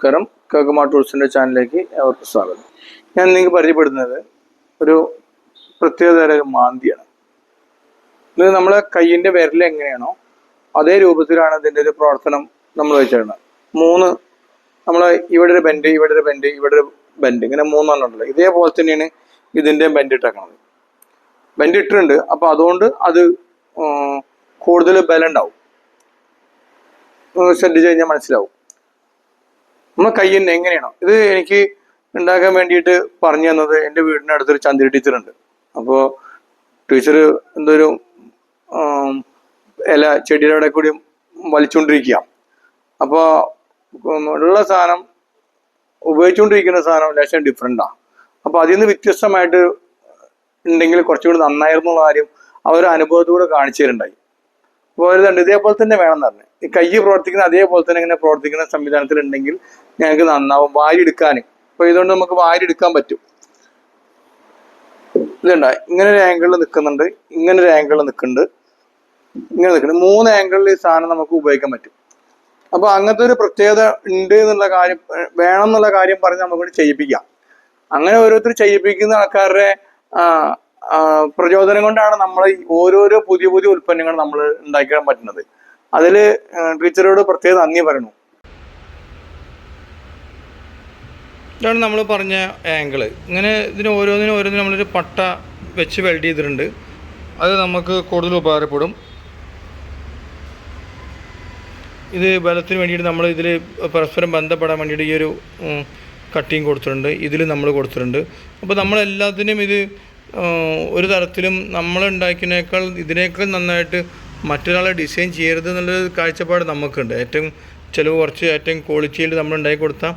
നമസ്കാരം. കഗമാ ടൂൾസിന്റെ ചാനലിലേക്ക് അവർക്ക് സ്വാഗതം. ഞാൻ നിങ്ങൾക്ക് പരിചയപ്പെടുന്നത് ഒരു പ്രത്യേകതര മാന്തിയാണ്. ഇത് നമ്മളെ കയ്യിന്റെ വിരൽ എങ്ങനെയാണോ അതേ രൂപത്തിലാണ് ഇതിന്റെ ഒരു പ്രവർത്തനം നമ്മൾ വെച്ചിരുന്നത്. മൂന്ന് നമ്മൾ ഇവിടെ ഒരു ബെൻഡ് ഇവിടെ ഒരു ബെൻഡ് ഇവിടെ ഒരു ബെൻഡ് ഇങ്ങനെ മൂന്നെണ്ണം ഉണ്ടല്ലോ. ഇതേപോലെ തന്നെയാണ് ഇതിന്റെ ബെൻഡ് ഇട്ടേക്കണത്. ബെൻഡ് ഇട്ടിട്ടുണ്ട്. അപ്പോൾ അതുകൊണ്ട് അത് കൂടുതൽ ബലം ഉണ്ടാവും. ശ്രദ്ധിച്ചു കഴിഞ്ഞാൽ മനസ്സിലാവും. നമ്മൾ നിന്ന് എങ്ങനെയാണോ? ഇത് എനിക്ക് ഉണ്ടാക്കാൻ വേണ്ടിയിട്ട് പറഞ്ഞു തന്നത് എന്റെ വീടിന്റെ അടുത്തൊരു ചന്ദ്രി ടീച്ചറുണ്ട്. അപ്പോൾ ടീച്ചർ എന്തൊരു ഇല ചെടിയുടെ ഇടയിൽ കൂടി വലിച്ചുകൊണ്ടിരിക്കുക അപ്പോൾ ഉള്ള സാധനം ഉപയോഗിച്ചുകൊണ്ടിരിക്കുന്ന സാധനം ലേശം ഡിഫറെന്റാണ് അപ്പോൾ അതിൽ നിന്ന് വ്യത്യസ്തമായിട്ട് ഉണ്ടെങ്കിൽ കുറച്ചുകൂടി നന്നായിരുന്നു എന്നുള്ള കാര്യം അവർ അനുഭവത്തോടെ കാണിച്ചു തരുന്നുണ്ടായി. കണ്ട് ഇതേപോലെ തന്നെ വേണം എന്ന് പറഞ്ഞു. ഈ കൈ പ്രവർത്തിക്കുന്ന അതേപോലെ തന്നെ ഇങ്ങനെ പ്രവർത്തിക്കുന്ന സംവിധാനത്തിൽ ഉണ്ടെങ്കിൽ ഞങ്ങൾക്ക് നന്നാവും. വാരി എടുക്കാൻ അപ്പൊ ഇതുകൊണ്ട് നമുക്ക് വാരി എടുക്കാൻ പറ്റും. ഇതുണ്ട? ഇങ്ങനെ ഒരു ആംഗിളിൽ നിൽക്കുന്നുണ്ട് ഇങ്ങനെ ഒരു ആംഗിളിൽ നിൽക്കുന്നുണ്ട് ഇങ്ങനെ നിൽക്കുന്നുണ്ട് മൂന്ന് ആംഗിളിൽ ഈ സാധനം നമുക്ക് ഉപയോഗിക്കാൻ പറ്റും. അപ്പൊ അങ്ങനത്തെ ഒരു പ്രത്യേകത ഉണ്ട് എന്നുള്ള കാര്യം വേണം എന്നുള്ള കാര്യം പറഞ്ഞ് നമുക്ക് ചെയ്യിപ്പിക്കാം. അങ്ങനെ ഓരോരുത്തർ ചെയ്യിപ്പിക്കുന്ന ആൾക്കാരുടെ പ്രചോദനം കൊണ്ടാണ് നമ്മൾ ഓരോരോ പുതിയ പുതിയ ഉൽപ്പന്നങ്ങൾ നമ്മൾ ഉണ്ടാക്കാൻ പറ്റുന്നത്. അതിൽ ടീച്ചറോട് പ്രത്യേക നന്ദി പറയണു ഇതാണ് നമ്മൾ പറഞ്ഞ ആംഗിൾ ഇങ്ങനെ ഇതിന് ഓരോന്നിനും ഓരോന്നിനും നമ്മളൊരു പട്ട വെച്ച് വെൽഡ് ചെയ്തിട്ടുണ്ട്. അത് നമുക്ക് കൂടുതൽ ഉപകാരപ്പെടും. ഇത് ബലത്തിന് വേണ്ടിയിട്ട് നമ്മൾ ഇതിൽ പരസ്പരം ബന്ധപ്പെടാൻ വേണ്ടിയിട്ട് ഈ ഒരു കട്ടിങ് കൊടുത്തിട്ടുണ്ട്. ഇതിൽ നമ്മൾ കൊടുത്തിട്ടുണ്ട്. അപ്പോൾ നമ്മളെല്ലാത്തിനും ഇത് ഒരു തരത്തിലും നമ്മൾ ഉണ്ടാക്കിയതിനേക്കാൾ ഇതിനേക്കാൾ നന്നായിട്ട് മറ്റൊരാളെ ഡിസൈൻ ചെയ്യരുത് എന്നുള്ളൊരു കാഴ്ചപ്പാട് നമുക്കുണ്ട്. ഏറ്റവും ചിലവ് കുറച്ച് ഏറ്റവും ക്വാളിറ്റിയിൽ നമ്മൾ ഉണ്ടാക്കി കൊടുത്താൽ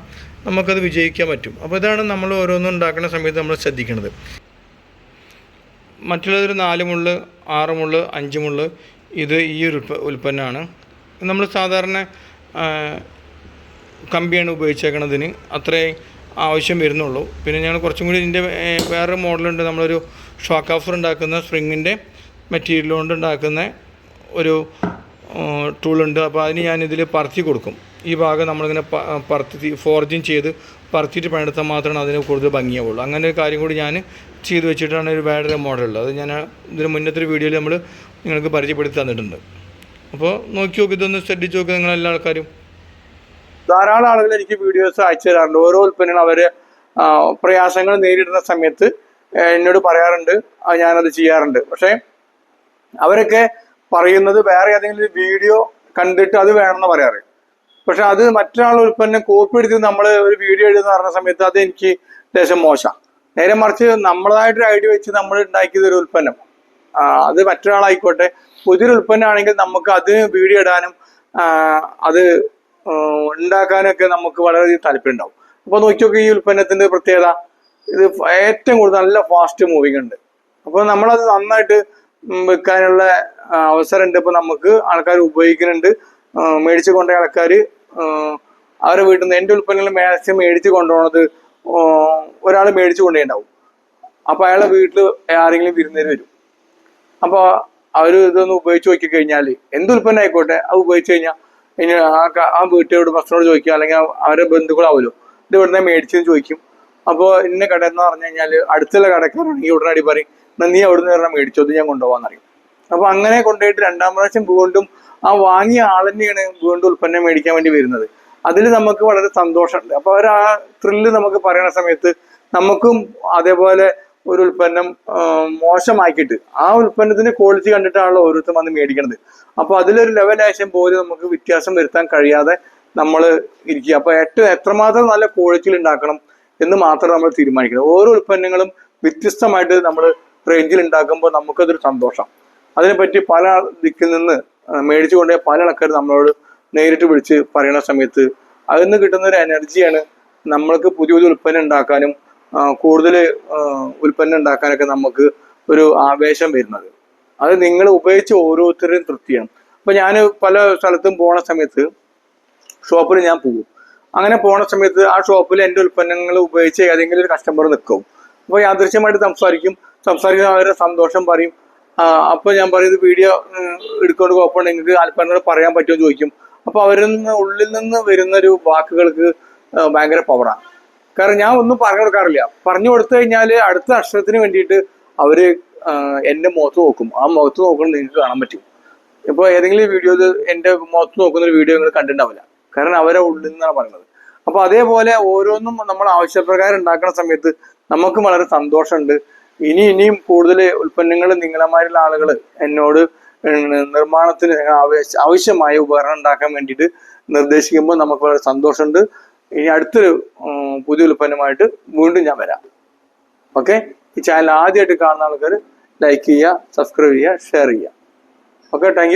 നമുക്കത് വിജയിക്കാൻ പറ്റും. അപ്പോൾ ഇതാണ് നമ്മൾ ഓരോന്നും ഉണ്ടാക്കുന്ന സമയത്ത് നമ്മൾ ശ്രദ്ധിക്കുന്നത് മറ്റുള്ളതൊരു നാല് മുള്ള് ആറ് മുള്ള് അഞ്ച് മുള്ള് ഇത് ഈ ഒരു ഉൽപ്പ ഉൽപ്പന്നമാണ് നമ്മൾ സാധാരണ കമ്പിയാണ് ഉപയോഗിച്ചേക്കുന്നതിന് അത്രേ ആവശ്യം വരുന്നുള്ളൂ. പിന്നെ ഞങ്ങൾ കുറച്ചും കൂടി ഇതിന്റെ വേറൊരു മോഡലുണ്ട്. നമ്മളൊരു ഷോക്ക് ഓഫർ ഉണ്ടാക്കുന്ന സ്പ്രിങ്ങിന്റെ മെറ്റീരിയൽ കൊണ്ട് ഉണ്ടാക്കുന്ന ഒരു ടൂളുണ്ട് അപ്പോൾ അതിന് ഞാനിതിൽ പറത്തി കൊടുക്കും. ഈ ഭാഗം നമ്മളിങ്ങനെ പറത്തി ഫോർജിങ് ചെയ്ത് പറത്തിയിട്ട് പണിയെടുത്താൽ മാത്രമാണ് അതിന് കൂടുതൽ ഭംഗിയാവുള്ളൂ. അങ്ങനെ ഒരു കാര്യം കൂടി ഞാൻ ചെയ്ത് വെച്ചിട്ടാണ് ഒരു വേറൊരു മോഡലുള്ളത്. അത് ഞാൻ ഇതിന് മുന്നത്തെ വീഡിയോയിൽ നമ്മൾ നിങ്ങൾക്ക് പരിചയപ്പെടുത്തി തന്നിട്ടുണ്ട്. അപ്പോൾ നോക്കി നോക്കി ഇതൊന്ന് ശ്രദ്ധിച്ച് നോക്കുക നിങ്ങളെല്ലാ ആൾക്കാരും. ധാരാളം ആളുകൾ എനിക്ക് വീഡിയോസ് അയച്ചു തരാറുണ്ട്. ഓരോ ഉൽപ്പന്നങ്ങളും അവർ പ്രയാസങ്ങൾ നേരിടുന്ന സമയത്ത് എന്നോട് പറയാറുണ്ട്. ഞാനത് ചെയ്യാറുണ്ട്. പക്ഷേ അവരൊക്കെ പറയുന്നത് വേറെ ഏതെങ്കിലും വീഡിയോ കണ്ടിട്ട് അത് വേണമെന്ന് പറയാറ്. പക്ഷെ അത് മറ്റൊരാളുടെ ഉൽപ്പന്നം കോപ്പി എടുത്ത് നമ്മൾ ഒരു വീഡിയോ എഴുതുന്ന പറഞ്ഞ സമയത്ത് അത് എനിക്ക് ലേശം മോശം നേരെ മറിച്ച് നമ്മളതായിട്ടൊരു ഐഡിയ വെച്ച് നമ്മൾ ഉണ്ടാക്കിയത് ഒരു ഉൽപ്പന്നം. അത് മറ്റൊരാളായിക്കോട്ടെ. പുതിയൊരു ഉൽപ്പന്നമാണെങ്കിൽ നമുക്ക് അതിന് വീഡിയോ ഇടാനും അത് ഉണ്ടാക്കാനൊക്കെ നമുക്ക് വളരെയധികം താല്പര്യം ഉണ്ടാവും അപ്പോൾ നോക്കി നോക്കി ഈ ഉൽപ്പന്നത്തിന്റെ പ്രത്യേകത ഇത് ഏറ്റവും കൂടുതൽ നല്ല ഫാസ്റ്റ് മൂവിങ് ഉണ്ട്. അപ്പോൾ നമ്മളത് നന്നായിട്ട് വെക്കാനുള്ള അവസരം ഉണ്ട് ഇപ്പൊ നമുക്ക് ആൾക്കാർ ഉപയോഗിക്കുന്നുണ്ട്. മേടിച്ചു കൊണ്ട ആൾക്കാർ അവരുടെ വീട്ടിൽ നിന്ന് എന്റെ ഉൽപ്പന്നങ്ങൾ മാക്സിമം മേടിച്ച് കൊണ്ടുപോകുന്നത് ഒരാൾ മേടിച്ചു കൊണ്ടുപോയിട്ടുണ്ടാവും അപ്പോൾ അയാളെ വീട്ടിൽ ആരെങ്കിലും വിരുന്നേര് വരും. അപ്പോൾ അവർ ഇതൊന്ന് ഉപയോഗിച്ച് നോക്കി കഴിഞ്ഞാൽ എന്ത് ഉൽപ്പന്നം ആയിക്കോട്ടെ അത് ഉപയോഗിച്ച് കഴിഞ്ഞാൽ ഇനി ആ ആ ഭക്ഷണോട് ചോദിക്കുക അല്ലെങ്കിൽ അവരെ ബന്ധുക്കളാവുമല്ലോ ഇത് ഇവിടുന്ന് മേടിച്ചെന്ന് ചോദിക്കും. അപ്പോൾ ഇന്ന കട എന്ന് പറഞ്ഞു കഴിഞ്ഞാൽ അടുത്തുള്ള കടക്കാരാണെങ്കിൽ ഉടനടി പറയും "എന്നാ നീ അവിടുന്ന് പറഞ്ഞാൽ മേടിച്ചോ ഞാൻ കൊണ്ടുപോകാൻ അറിയും അപ്പോൾ അങ്ങനെ കൊണ്ടുപോയിട്ട് രണ്ടാം പ്രാവശ്യം വീണ്ടും ആ വാങ്ങിയ ആൾ തന്നെയാണ് വീണ്ടും ഉൽപ്പന്നം മേടിക്കാൻ വേണ്ടി വരുന്നത്. അതിൽ നമുക്ക് വളരെ സന്തോഷമുണ്ട്. അപ്പോൾ അവർ ആ ത്രില്ല് നമുക്ക് പറയുന്ന സമയത്ത് നമുക്കും അതേപോലെ ഒരു ഉൽപ്പന്നം മോശമാക്കിയിട്ട്. ആ ഉൽപ്പന്നത്തിന്റെ ക്വാളിറ്റി കണ്ടിട്ടാണല്ലോ ഓരോരുത്തരും വന്ന് മേടിക്കുന്നത് അപ്പോൾ അതിലൊരു ലെവൽ ആശയം പോലും നമുക്ക് വ്യത്യാസം വരുത്താൻ കഴിയാതെ നമ്മൾ ഇരിക്കുക. അപ്പോൾ ഏറ്റവും എത്രമാത്രം നല്ല ക്വാളിറ്റിയിൽ ഉണ്ടാക്കണം എന്ന് മാത്രം നമ്മൾ തീരുമാനിക്കണം. ഓരോ ഉൽപ്പന്നങ്ങളും വ്യത്യസ്തമായിട്ട് നമ്മൾ റേഞ്ചിൽ ഉണ്ടാക്കുമ്പോൾ നമുക്കതൊരു സന്തോഷം. അതിനെപ്പറ്റി പല ദിക്കിൽ നിന്ന് മേടിച്ചു കൊണ്ടേ പല ആൾക്കാർ നമ്മളോട് നേരിട്ട് വിളിച്ച് പറയുന്ന സമയത്ത് അതിൽ നിന്ന് കിട്ടുന്ന ഒരു എനർജിയാണ് നമ്മൾക്ക് പുതിയ പുതിയ ഉൽപ്പന്നം ഉണ്ടാക്കാനും കൂടുതൽ ഉൽപ്പന്നം ഉണ്ടാക്കാനൊക്കെ നമുക്ക് ഒരു ആവേശം വരുന്നത്. അത് നിങ്ങൾ ഉപയോഗിച്ച് ഓരോരുത്തരുടെയും തൃപ്തിയാണ്. അപ്പൊ ഞാൻ പല സ്ഥലത്തും പോണ സമയത്ത് ഷോപ്പിൽ ഞാൻ പോകും. അങ്ങനെ പോണ സമയത്ത് ആ ഷോപ്പിൽ എന്റെ ഉൽപ്പന്നങ്ങൾ ഉപയോഗിച്ച് ഏതെങ്കിലും ഒരു കസ്റ്റമർ നിൽക്കും. അപ്പോൾ യാദൃശ്യമായിട്ട് സംസാരിക്കും. സംസാരിക്കുന്ന അവരുടെ സന്തോഷം പറയും. അപ്പോൾ അപ്പൊ ഞാൻ പറയും ഇത് വീഡിയോ എടുക്കൊണ്ട് കുഴപ്പമുണ്ടെങ്കിൽ നിങ്ങൾക്ക് ആൽപ്പനോട് പറയാൻ പറ്റുമോ? ചോദിക്കും. അപ്പോൾ അവരിൽ നിന്ന് ഉള്ളിൽ നിന്ന് വരുന്ന ഒരു വാക്കുകൾക്ക് ഭയങ്കര പവറാണ് കാരണം ഞാൻ ഒന്നും പറഞ്ഞു കൊടുക്കാറില്ല. പറഞ്ഞു കൊടുത്തു കഴിഞ്ഞാൽ അടുത്ത അക്ഷരത്തിന് വേണ്ടിയിട്ട് അവർ എന്റെ മുഖത്ത് നോക്കും. ആ മുഖത്ത് നോക്കുന്നത് നിങ്ങൾക്ക് കാണാൻ പറ്റും. ഇപ്പൊ ഏതെങ്കിലും വീഡിയോയിൽ എന്റെ മുഖത്ത് നോക്കുന്ന ഒരു വീഡിയോ നിങ്ങൾ കണ്ടിട്ടുണ്ടാവില്ല. കാരണം അവരെ ഉള്ളിൽ നിന്നാണ് പറയുന്നത്. അപ്പോൾ അതേപോലെ ഓരോന്നും നമ്മൾ ആവശ്യപ്രകാരം ഉണ്ടാക്കുന്ന സമയത്ത് നമുക്ക് വളരെ സന്തോഷമുണ്ട്. ഇനി ഇനിയും കൂടുതൽ ഉൽപ്പന്നങ്ങൾ നിങ്ങളമാരുള്ള ആളുകൾ എന്നോട് നിർമ്മാണത്തിന് ആവശ്യമായ ഉപകരണം ഉണ്ടാക്കാൻ വേണ്ടിയിട്ട് നിർദ്ദേശിക്കുമ്പോൾ നമുക്ക് വളരെ സന്തോഷമുണ്ട്. ഇനി അടുത്തൊരു പുതിയ ഉൽപ്പന്നമായിട്ട് വീണ്ടും ഞാൻ വരാം. ഓക്കെ ഈ ചാനൽ ആദ്യമായിട്ട് കാണുന്ന ആൾക്കാർ ലൈക്ക് ചെയ്യുക സബ്സ്ക്രൈബ് ചെയ്യുക ഷെയർ ചെയ്യുക. Okay thank